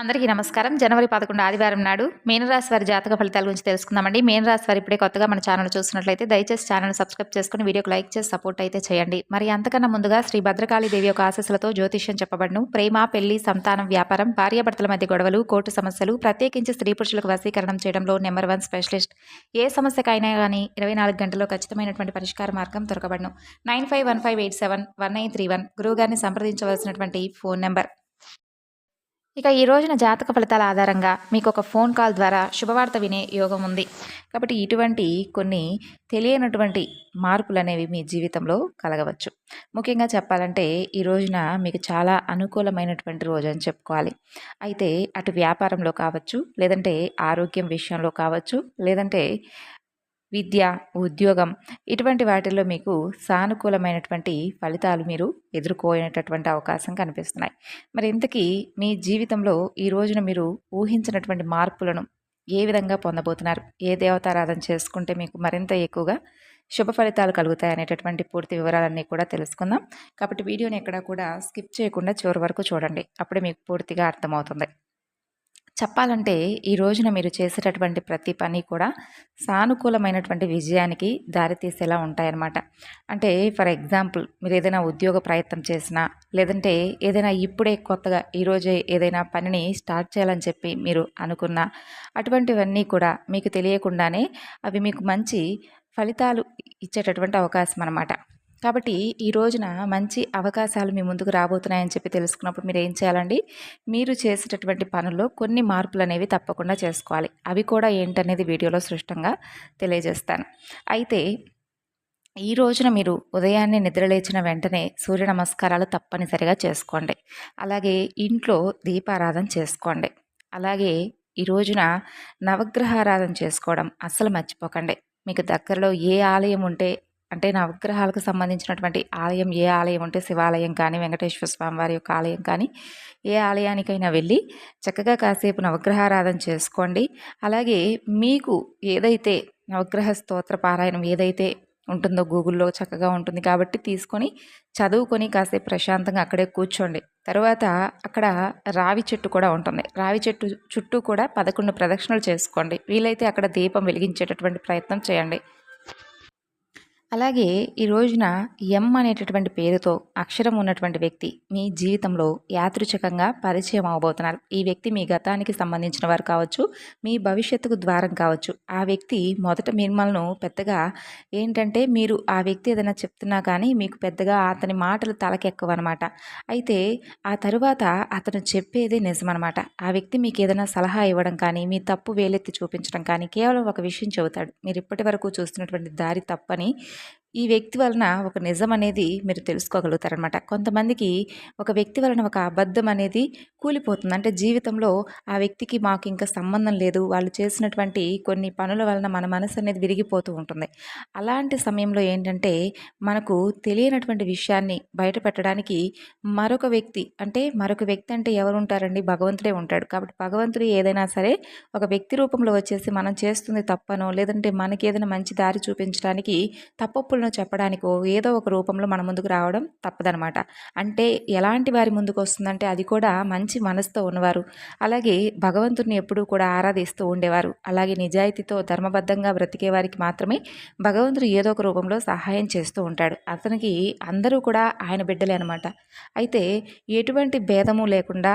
అందరికీ నమస్కారం. జనవరి పదకొండు ఆదివారం నాడు మీనరాశి వారి జాతక ఫలితాల గురించి తెలుసుకుందామండి. మీనరాశి వారి ఇప్పుడే కొత్తగా మన ఛానల్ చూసినట్లయితే దయచేసి ఛానల్ సబ్స్క్రైబ్ చేసుకుని వీడియోకి లైక్ చేసి సపోర్ట్ అయితే చేయండి. మరి అంతకన్నా ముందుగా శ్రీ భద్రకాళి దేవి యొక్క ఆశస్సులతో జ్యోతిష్యం చెప్పబడను. ప్రేమ పెళ్ళి సంతానం వ్యాపారం భార్యాభర్తల మధ్య గొడవలు కోర్టు సమస్యలు ప్రత్యేకించి స్త్రీ పురుషులకు వశీకరణం చేయడంలో నెంబర్ వన్ స్పెషలిస్ట్. ఏ సమస్యకైనా కానీ ఇరవై నాలుగు గంటల్లో ఖచ్చితమైనటువంటి పరిష్కార మార్గం దొరకబడను. Nine five one five eight seven one nine three one గురువుగారిని సంప్రదించవలసినటువంటి ఫోన్ నెంబర్. ఇక ఈ రోజున జాతక ఫలితాల ఆధారంగా మీకు ఒక ఫోన్ కాల్ ద్వారా శుభవార్త వినే యోగం ఉంది. కాబట్టి ఇటువంటి కొన్ని తెలియనటువంటి మార్పులు అనేవి మీ జీవితంలో కలగవచ్చు. ముఖ్యంగా చెప్పాలంటే ఈ రోజున మీకు చాలా అనుకూలమైనటువంటి రోజు అని చెప్పుకోవాలి. అయితే అటు వ్యాపారంలో కావచ్చు లేదంటే ఆరోగ్యం విషయంలో కావచ్చు లేదంటే విద్య ఉద్యోగం ఇటువంటి వాటిల్లో మీకు సానుకూలమైనటువంటి ఫలితాలు మీరు ఎదుర్కోనేటటువంటి అవకాశం కనిపిస్తున్నాయి. మరి ఇంతకీ మీ జీవితంలో ఈ రోజున మీరు ఊహించినటువంటి మార్పులను ఏ విధంగా పొందబోతున్నారు? ఏ దేవతారాధన చేసుకుంటే మీకు మరింత ఎక్కువగా శుభ ఫలితాలు కలుగుతాయి అనేటటువంటి పూర్తి వివరాలన్నీ కూడా తెలుసుకుందాం. కాబట్టి వీడియోని ఎక్కడా కూడా స్కిప్ చేయకుండా చివరి వరకు చూడండి. అప్పుడే మీకు పూర్తిగా అర్థమవుతుంది. చెప్పాలంటే ఈ రోజున మీరు చేసేటటువంటి ప్రతి పని కూడా సానుకూలమైనటువంటి విజయానికి దారితీసేలా ఉంటాయన్నమాట. అంటే ఫర్ ఎగ్జాంపుల్ మీరు ఏదైనా ఉద్యోగ ప్రయత్నం చేసినా లేదంటే ఏదైనా ఇప్పుడే కొత్తగా ఈరోజే ఏదైనా పనిని స్టార్ట్ చేయాలని చెప్పి మీరు అనుకున్నా అటువంటివన్నీ కూడా మీకు తెలియకుండానే అవి మీకు మంచి ఫలితాలు ఇచ్చేటటువంటి అవకాశం అన్నమాట కాబట్టి ఈ రోజున మంచి అవకాశాలు మీ ముందుకు రాబోతున్నాయని చెప్పి తెలుసుకున్నప్పుడు మీరు ఏం చేయాలండి? మీరు చేసేటటువంటి పనుల్లో కొన్ని మార్పులు అనేవి తప్పకుండా చేసుకోవాలి. అవి కూడా ఏంటనేది వీడియోలో స్పష్టంగా తెలియజేస్తాను. అయితే ఈ రోజున మీరు ఉదయాన్నే నిద్రలేచిన వెంటనే సూర్య నమస్కారాలు తప్పనిసరిగా చేసుకోండి. అలాగే ఇంట్లో దీపారాధన చేసుకోండి. అలాగే ఈ రోజున నవగ్రహారాధన చేసుకోవడం అస్సలు మర్చిపోకండి. మీకు దగ్గరలో ఏ ఆలయం ఉంటే అంటే నవగ్రహాలకు సంబంధించినటువంటి ఆలయం ఏ ఆలయం ఉంటే శివాలయం కానీ వెంకటేశ్వర స్వామి వారి యొక్క ఆలయం కానీ ఏ ఆలయానికైనా వెళ్ళి చక్కగా కాసేపు నవగ్రహారాధన చేసుకోండి. అలాగే మీకు ఏదైతే నవగ్రహ స్తోత్ర పారాయణం ఏదైతే ఉంటుందో గూగుల్లో చక్కగా ఉంటుంది కాబట్టి తీసుకొని చదువుకొని కాసేపు ప్రశాంతంగా అక్కడే కూర్చోండి. తర్వాత అక్కడ రావి చెట్టు కూడా ఉంటుంది. రావి చెట్టు చుట్టూ కూడా పదకొండు ప్రదక్షిణలు చేసుకోండి. వీలైతే అక్కడ దీపం వెలిగించేటటువంటి ప్రయత్నం చేయండి. అలాగే ఈ రోజున ఎం అనేటటువంటి పేరుతో అక్షరం ఉన్నటువంటి వ్యక్తి మీ జీవితంలో యాదృచ్ఛికంగా పరిచయం అవబోతున్నారు. ఈ వ్యక్తి మీ గతానికి సంబంధించిన వారు కావచ్చు మీ భవిష్యత్తుకు ద్వారం కావచ్చు. ఆ వ్యక్తి మొదట మిమ్మల్ని పెద్దగా ఏంటంటే మీరు ఆ వ్యక్తి ఏదైనా చెప్తున్నా కానీ మీకు పెద్దగా అతని మాటలు తలకెక్కవన్నమాట. అయితే ఆ తరువాత అతను చెప్పేదే నిజమనమాట ఆ వ్యక్తి మీకు ఏదైనా సలహా ఇవ్వడం కానీ మీ తప్పు వేలెత్తి చూపించడం కానీ కేవలం ఒక విషయం చెబుతాడు. మీరు ఇప్పటి వరకు చూస్తున్నటువంటి దారి తప్పని ఈ వ్యక్తి వలన ఒక నిజం అనేది మీరు తెలుసుకోగలుగుతారనమాట కొంతమందికి ఒక వ్యక్తి వలన ఒక అబద్ధం అనేది కూలిపోతుంది. అంటే జీవితంలో ఆ వ్యక్తికి మాకు ఇంకా సంబంధం లేదు. వాళ్ళు చేసినటువంటి కొన్ని పనుల వలన మన మనసు అనేది విరిగిపోతూ ఉంటుంది. అలాంటి సమయంలో ఏంటంటే మనకు తెలియనటువంటి విషయాన్ని బయటపెట్టడానికి మరొక వ్యక్తి అంటే మరొక వ్యక్తి అంటే ఎవరు ఉంటారండి? భగవంతుడే ఉంటాడు. కాబట్టి భగవంతుడు ఏదైనా సరే ఒక వ్యక్తి రూపంలో వచ్చేసి మనం చేస్తుంది తప్పనో లేదంటే మనకి ఏదైనా మంచి దారి చూపించడానికి తప్పప్పుడు తప్పులను చెప్పడానికో ఏదో ఒక రూపంలో మన ముందుకు రావడం తప్పదనమాట అంటే ఎలాంటి వారి ముందుకు వస్తుందంటే అది కూడా మంచి మనసుతో ఉన్నవారు. అలాగే భగవంతుడిని ఎప్పుడూ కూడా ఆరాధిస్తూ ఉండేవారు. అలాగే నిజాయితీతో ధర్మబద్ధంగా బ్రతికే వారికి మాత్రమే భగవంతుడు ఏదో ఒక రూపంలో సహాయం చేస్తూ ఉంటాడు. అతనికి అందరూ కూడా ఆయన బిడ్డలే అనమాట అయితే ఎటువంటి భేదము లేకుండా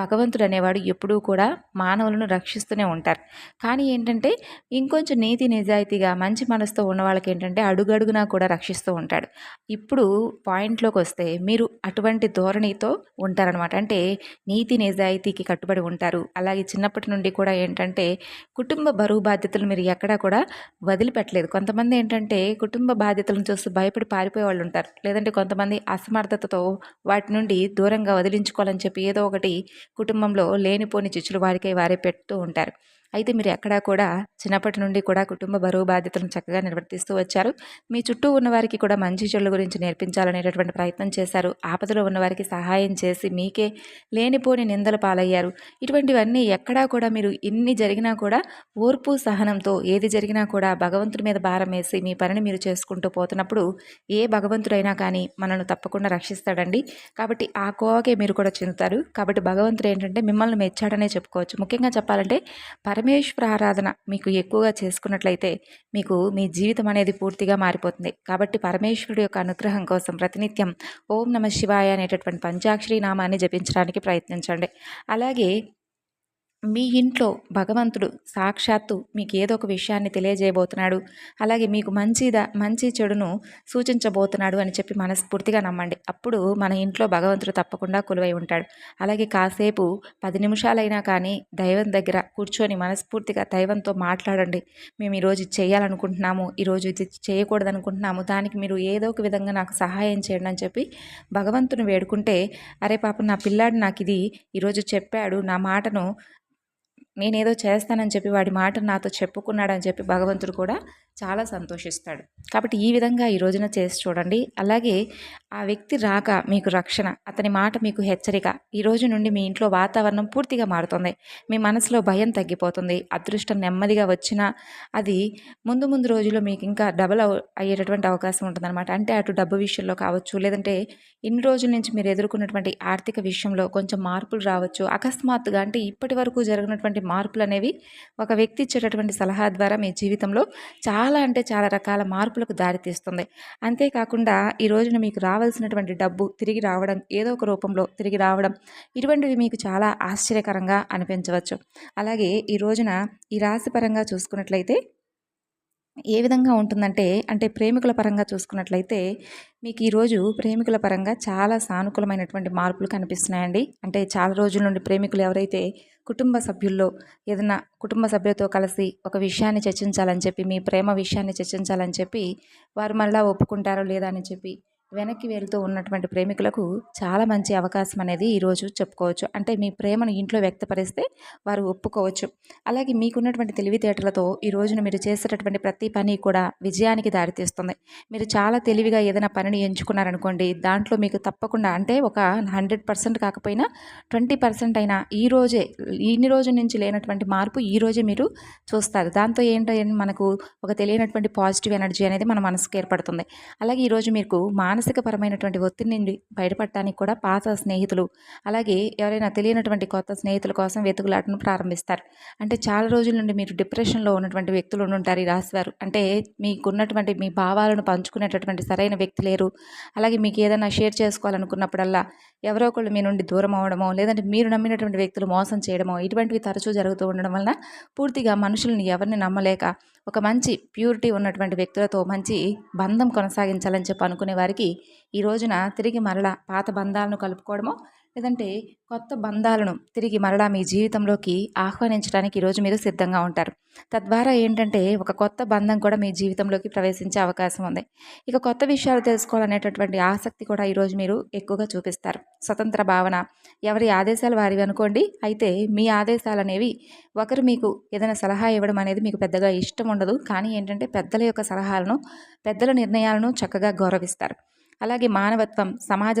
భగవంతుడు అనేవాడు ఎప్పుడూ కూడా మానవులను రక్షిస్తూనే ఉంటారు. కానీ ఏంటంటే ఇంకొంచెం నీతి నిజాయితీగా మంచి మనసుతో ఉన్న వాళ్ళకి ఏంటంటే అడుగడుగునా కూడా రక్షిస్తూ ఉంటాడు. ఇప్పుడు పాయింట్లోకి వస్తే మీరు అటువంటి ధోరణితో ఉంటారనమాట అంటే నీతి నిజాయితీకి కట్టుబడి ఉంటారు. అలాగే చిన్నప్పటి నుండి కూడా ఏంటంటే కుటుంబ బరువు బాధ్యతలు మీరు ఎక్కడా కూడా వదిలిపెట్టలేదు. కొంతమంది ఏంటంటే కుటుంబ బాధ్యతలను చూస్తూ భయపడి పారిపోయే వాళ్ళు ఉంటారు. లేదంటే కొంతమంది అసమర్థతతో వాటి నుండి దూరంగా వదిలించుకోవాలని చెప్పి ఏదో ఒకటి కుటుంబంలో లేనిపోని చిచ్చులు వారికై వారే పెడుతూ ఉంటారు. అయితే మీరు ఎక్కడా కూడా చిన్నప్పటి నుండి కూడా కుటుంబ బరువు బాధ్యతలను చక్కగా నిర్వర్తిస్తూ వచ్చారు. మీ చుట్టూ ఉన్నవారికి కూడా మంచి చెడుల గురించి నేర్పించాలనేటటువంటి ప్రయత్నం చేశారు. ఆపదలో ఉన్నవారికి సహాయం చేసి మీకే లేనిపోని నిందలు పాలయ్యారు. ఇటువంటివన్నీ ఎక్కడా కూడా మీరు ఎన్ని జరిగినా కూడా ఓర్పు సహనంతో ఏది జరిగినా కూడా భగవంతుడి మీద భారం వేసి మీ పనిని మీరు చేసుకుంటూ పోతున్నప్పుడు ఏ భగవంతుడైనా కానీ మనల్ని తప్పకుండా రక్షిస్తాడండి. కాబట్టి ఆ కోవకే మీరు కూడా చెందుతారు. కాబట్టి భగవంతుడు ఏంటంటే మిమ్మల్ని మెచ్చాడనే చెప్పుకోవచ్చు. ముఖ్యంగా చెప్పాలంటే పరమేశ్వర ఆరాధన మీకు ఎక్కువగా చేసుకున్నట్లయితే మీకు మీ జీవితం అనేది పూర్తిగా మారిపోతుంది. కాబట్టి పరమేశ్వరుడు యొక్క అనుగ్రహం కోసం ప్రతినిత్యం ఓం నమ శివాయ అనేటటువంటి పంచాక్షరి నామాన్ని జపించడానికి ప్రయత్నించండి. అలాగే మీ ఇంట్లో భగవంతుడు సాక్షాత్తు మీకు ఏదో ఒక విషయాన్ని తెలియజేయబోతున్నాడు అలాగే మీకు మంచిదా మంచి చెడును సూచించబోతున్నాడు అని చెప్పి మనస్ఫూర్తిగా నమ్మండి. అప్పుడు మన ఇంట్లో భగవంతుడు తప్పకుండా కొలువై ఉంటాడు. అలాగే కాసేపు పది నిమిషాలైనా కానీ దైవం దగ్గర కూర్చొని మనస్ఫూర్తిగా దైవంతో మాట్లాడండి. మేము ఈరోజు ఇది చేయాలనుకుంటున్నాము ఈరోజు ఇది చేయకూడదు అనుకుంటున్నాము దానికి మీరు ఏదో ఒక విధంగా నాకు సహాయం చేయండి అని చెప్పి భగవంతుని వేడుకుంటే అరే పాప నా పిల్లాడు నాకు ఇది ఈరోజు చెప్పాడు నా మాటను నేనేదో చేస్తానని చెప్పి వాడి మాట నాతో చెప్పుకున్నాడని చెప్పి భగవంతుడు కూడా చాలా సంతోషిస్తాడు. కాబట్టి ఈ విధంగా ఈ రోజున చేసి చూడండి. అలాగే ఆ వ్యక్తి రాక మీకు రక్షణ అతని మాట మీకు హెచ్చరిక ఈ రోజు నుండి మీ ఇంట్లో వాతావరణం పూర్తిగా మారుతుంది. మీ మనసులో భయం తగ్గిపోతుంది. అదృష్టం నెమ్మదిగా వచ్చినా అది ముందు ముందు రోజుల్లో మీకు ఇంకా డబల్ అయ్యేటటువంటి అవకాశం ఉంటుందన్నమాట. అంటే అటు డబ్బు విషయంలో కావచ్చు లేదంటే ఇన్ని రోజుల నుంచి మీరు ఎదుర్కొన్నటువంటి ఆర్థిక విషయంలో కొంచెం మార్పులు రావచ్చు. అకస్మాత్తుగా అంటే ఇప్పటి వరకు జరిగినటువంటి మార్పులు అనేవి ఒక వ్యక్తి ఇచ్చేటటువంటి సలహా ద్వారా మీ జీవితంలో చాలా అంటే చాలా రకాల మార్పులకు దారితీస్తుంది. అంతేకాకుండా ఈ రోజున మీకు రావాల్సినటువంటి డబ్బు తిరిగి రావడం ఏదో ఒక రూపంలో తిరిగి రావడం ఇటువంటివి మీకు చాలా ఆశ్చర్యకరంగా అనిపించవచ్చు. అలాగే ఈ రోజున ఈ రాశిపరంగా చూసుకున్నట్లయితే ఏ విధంగా ఉంటుందంటే అంటే ప్రేమికుల పరంగా చూసుకున్నట్లయితే మీకు ఈరోజు ప్రేమికుల పరంగా చాలా సానుకూలమైనటువంటి మార్పులు కనిపిస్తున్నాయండి. అంటే చాలా రోజుల నుండి ప్రేమికులు ఎవరైతే కుటుంబ సభ్యుల్లో ఏదైనా కుటుంబ సభ్యులతో కలిసి ఒక విషయాన్ని చర్చించాలని చెప్పి మీ ప్రేమ విషయాన్ని చర్చించాలని చెప్పి వారు మళ్ళీ ఒప్పుకుంటారో లేదా అని చెప్పి వెనక్కి వెళ్తూ ఉన్నటువంటి ప్రేమికులకు చాలా మంచి అవకాశం అనేది ఈరోజు చెప్పుకోవచ్చు. అంటే మీ ప్రేమను ఇంట్లో వ్యక్తపరిస్తే వారు ఒప్పుకోవచ్చు. అలాగే మీకున్నటువంటి తెలివితేటలతో ఈ రోజున మీరు చేసేటటువంటి ప్రతి పని కూడా విజయానికి దారితీస్తుంది. మీరు చాలా తెలివిగా ఏదైనా పనిని ఎంచుకున్నారనుకోండి దాంట్లో మీకు తప్పకుండా అంటే ఒక హండ్రెడ్ పర్సెంట్ కాకపోయినా ట్వంటీ పర్సెంట్ అయినా ఈ రోజే ఇన్ని రోజుల నుంచి లేనటువంటి మార్పు ఈ రోజే మీరు చూస్తారు. దాంతో ఏంటంటే మనకు ఒక తెలియనటువంటి పాజిటివ్ ఎనర్జీ అనేది మన మనసుకు ఏర్పడుతుంది. అలాగే ఈరోజు మీకు మానసిక మానసికపరమైనటువంటి ఒత్తిడి నుండి బయటపడటానికి కూడా పాత స్నేహితులు అలాగే ఎవరైనా తెలియనటువంటి కొత్త స్నేహితుల కోసం వెతుకులాటను ప్రారంభిస్తారు. అంటే చాలా రోజుల నుండి మీరు డిప్రెషన్లో ఉన్నటువంటి వ్యక్తులు ఉంటారు ఈ రాశివారు అంటే మీకున్నటువంటి మీ భావాలను పంచుకునేటటువంటి సరైన వ్యక్తి లేరు. అలాగే మీకు ఏదైనా షేర్ చేసుకోవాలనుకున్నప్పుడల్లా ఎవరో ఒకళ్ళు మీ నుండి దూరం అవడమో లేదంటే మీరు నమ్మినటువంటి వ్యక్తులు మోసం చేయడమో ఇటువంటివి తరచూ జరుగుతూ ఉండడం వలన పూర్తిగా మనుషుల్ని ఎవరిని నమ్మలేక ఒక మంచి ప్యూరిటీ ఉన్నటువంటి వ్యక్తులతో మంచి బంధం కొనసాగించాలని చెప్పి అనుకునే వారికి ఈ రోజున తిరిగి మరలా పాత బంధాలను కలుపుకోవడమో లేదంటే కొత్త బంధాలను తిరిగి మరలా మీ జీవితంలోకి ఆహ్వానించడానికి ఈరోజు మీరు సిద్ధంగా ఉంటారు. తద్వారా ఏంటంటే ఒక కొత్త బంధం కూడా మీ జీవితంలోకి ప్రవేశించే అవకాశం ఉంది. ఇక కొత్త విషయాలు తెలుసుకోవాలనేటటువంటి ఆసక్తి కూడా ఈరోజు మీరు ఎక్కువగా చూపిస్తారు. స్వతంత్ర భావన ఎవరి ఆదేశాలు వారివి అనుకోండి. అయితే మీ ఆదేశాలు అనేవి ఒకరు మీకు ఏదైనా సలహా ఇవ్వడం అనేది మీకు పెద్దగా ఇష్టం ఉండదు. కానీ ఏంటంటే పెద్దల యొక్క సలహాలను పెద్దల నిర్ణయాలను చక్కగా గౌరవిస్తారు. అలాగే మానవత్వం సమాజ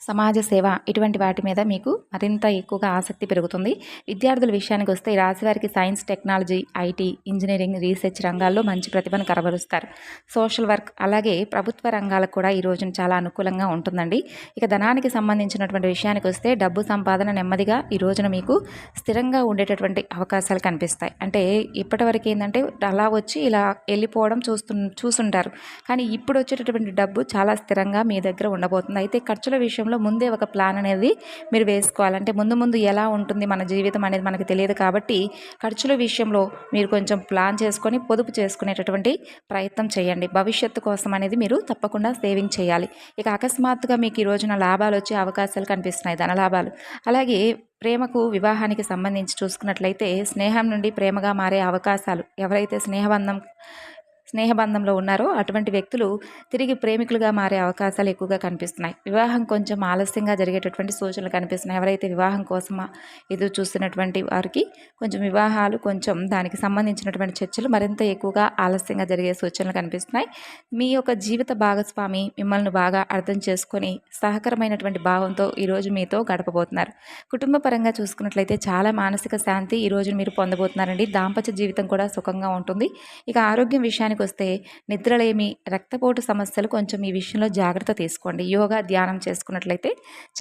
సమాజ సేవ ఇటువంటి వాటి మీద మీకు మరింత ఎక్కువగా ఆసక్తి పెరుగుతుంది. విద్యార్థుల విషయానికి వస్తే ఈ రాశివారికి science technology IT engineering research రంగాల్లో మంచి ప్రతిభను కనబరుస్తారు. సోషల్ వర్క్ అలాగే ప్రభుత్వ రంగాలకు కూడా ఈ రోజున చాలా అనుకూలంగా ఉంటుందండి. ఇక ధనానికి సంబంధించినటువంటి విషయానికి వస్తే డబ్బు సంపాదన నెమ్మదిగా ఈ రోజున మీకు స్థిరంగా ఉండేటటువంటి అవకాశాలు కనిపిస్తాయి. అంటే ఇప్పటివరకు ఏంటంటే అలా వచ్చి ఇలా వెళ్ళిపోవడం చూస్తు చూసుంటారు కానీ ఇప్పుడు వచ్చేటటువంటి డబ్బు చాలా స్థిరంగా మీ దగ్గర ఉండబోతుంది. అయితే ఖర్చుల విషయం విషయంలో ముందే ఒక ప్లాన్ అనేది మీరు వేసుకోవాలంటే ముందు ముందు ఎలా ఉంటుంది మన జీవితం అనేది మనకు తెలియదు కాబట్టి ఖర్చుల విషయంలో మీరు కొంచెం ప్లాన్ చేసుకొని పొదుపు చేసుకునేటటువంటి ప్రయత్నం చేయండి. భవిష్యత్తు కోసం అనేది మీరు తప్పకుండా సేవింగ్ చేయాలి. ఇక అకస్మాత్తుగా మీకు ఈ రోజున లాభాలు వచ్చే అవకాశాలు కనిపిస్తున్నాయి ధన లాభాలు. అలాగే ప్రేమకు వివాహానికి సంబంధించి చూసుకున్నట్లయితే స్నేహం నుండి ప్రేమగా మారే అవకాశాలు. ఎవరైతే స్నేహబంధం స్నేహబంధంలో ఉన్నారో అటువంటి వ్యక్తులు తిరిగి ప్రేమికులుగా మారే అవకాశాలు ఎక్కువగా కనిపిస్తున్నాయి. వివాహం కొంచెం ఆలస్యంగా జరిగేటటువంటి సూచనలు కనిపిస్తున్నాయి. ఎవరైతే వివాహం కోసం ఎదురు చూస్తున్నటువంటి వారికి కొంచెం వివాహాలు కొంచెం దానికి సంబంధించినటువంటి చర్చలు మరింత ఎక్కువగా ఆలస్యంగా జరిగే సూచనలు కనిపిస్తున్నాయి. మీ యొక్క జీవిత భాగస్వామి మిమ్మల్ని బాగా అర్థం చేసుకొని సహకరమైనటువంటి భావంతో ఈరోజు మీతో గడపబోతున్నారు. కుటుంబ పరంగా చూసుకున్నట్లయితే చాలా మానసిక శాంతి ఈరోజు మీరు పొందబోతున్నారండి. దాంపత్య జీవితం కూడా సుఖంగా ఉంటుంది. ఇక ఆరోగ్యం విషయానికి వస్తే నిద్రలేమి రక్తపోటు సమస్యలు కొంచెం ఈ విషయంలో జాగ్రత్త తీసుకోండి. యోగా ధ్యానం చేసుకున్నట్లయితే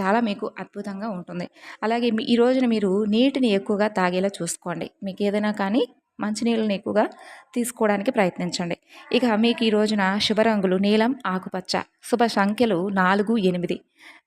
చాలా మీకు అద్భుతంగా ఉంటుంది. అలాగే ఈ రోజున మీరు నీటిని ఎక్కువగా తాగేలా చూసుకోండి. మీకు ఏదైనా కానీ మంచినీళ్ళని ఎక్కువగా తీసుకోవడానికి ప్రయత్నించండి. ఇక మీకు ఈ రోజున శుభరంగులు నీలం ఆకుపచ్చ శుభ సంఖ్యలు నాలుగు ఎనిమిది.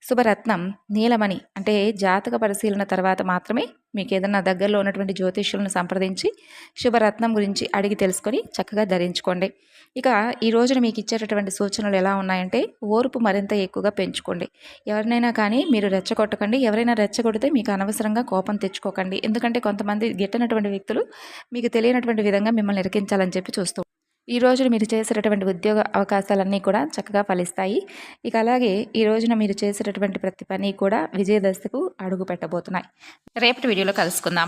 శుభరత్నం. నీలమణి. అంటే జాతక పరిశీలన తర్వాత మాత్రమే మీకు ఏదన్నా దగ్గరలో ఉన్నటువంటి జ్యోతిష్యులను సంప్రదించి శుభరత్నం గురించి అడిగి తెలుసుకొని చక్కగా ధరించుకోండి. ఇక ఈ రోజున మీకు ఇచ్చేటటువంటి సూచనలు ఎలా ఉన్నాయంటే ఓర్పు మరింత ఎక్కువగా పెంచుకోండి. ఎవరినైనా కానీ మీరు రెచ్చగొట్టకండి. ఎవరైనా రెచ్చగొడితే మీకు అనవసరంగా కోపం తెచ్చుకోకండి. ఎందుకంటే కొంతమంది గిట్టనటువంటి వ్యక్తులు మీకు తెలియనటువంటి విధంగా మిమ్మల్ని ఇరికించాలని చెప్పి చూస్తూ ఈ రోజున మీరు చేసేటటువంటి ఉద్యోగ అవకాశాలన్నీ కూడా చక్కగా ఫలిస్తాయి. ఇక అలాగే ఈ రోజున మీరు చేసేటటువంటి ప్రతి పని కూడా విజయదశకు అడుగు పెట్టబోతున్నాయి రేపటి వీడియోలో కలుసుకుందాం.